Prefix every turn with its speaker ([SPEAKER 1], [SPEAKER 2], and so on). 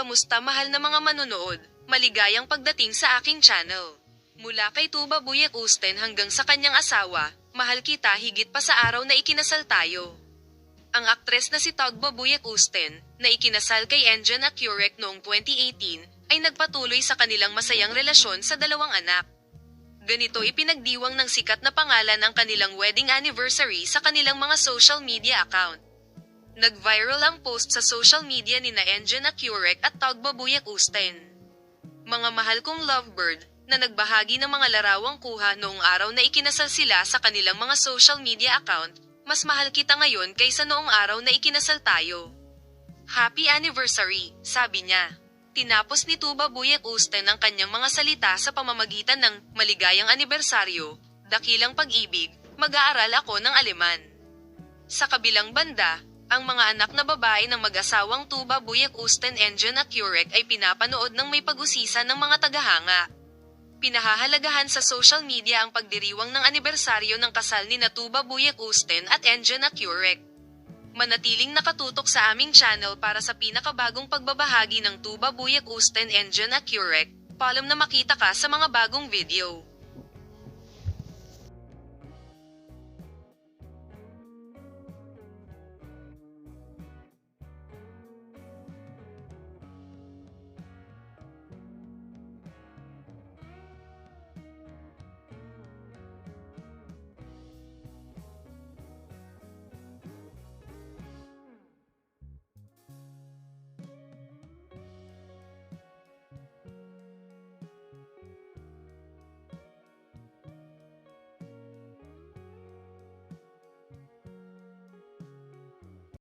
[SPEAKER 1] Kamusta mahal na mga manonood? Maligayang pagdating sa aking channel. Mula kay Tuba Buyek Usten hanggang sa kanyang asawa, mahal kita higit pa sa araw na ikinasal tayo. Ang aktres na si Togba Buyek Usten, na ikinasal kay Engine Accurek noong 2018, ay nagpatuloy sa kanilang masayang relasyon sa dalawang anak. Ganito ipinagdiwang ng sikat na pangalan ang kanilang wedding anniversary sa kanilang mga social media account. Nag-viral ang post sa social media ni na Engine Accurek at Togba Buyek Usten. Mga mahal kong lovebird, na nagbahagi ng mga larawang kuha noong araw na ikinasal sila sa kanilang mga social media account, mas mahal kita ngayon kaysa noong araw na ikinasal tayo. Happy anniversary, sabi niya. Tinapos ni Tuba Buyek Usten ang kanyang mga salita sa pamamagitan ng maligayang anibersaryo, dakilang pag-ibig, mag-aaral ako ng Aleman. Sa kabilang banda, ang mga anak na babae ng mag-asawang Tuba Buyek Usten Engine Accurek ay pinapanood ng may pag-usisa ng mga tagahanga. Pinahahalagahan sa social media ang pagdiriwang ng anibersaryo ng kasal ni Natuba Buyek Usten at Engine Accurek. Manatiling nakatutok sa aming channel para sa pinakabagong pagbabahagi ng Tuba Buyek Usten Engine Accurek, palom na makita ka sa mga bagong video.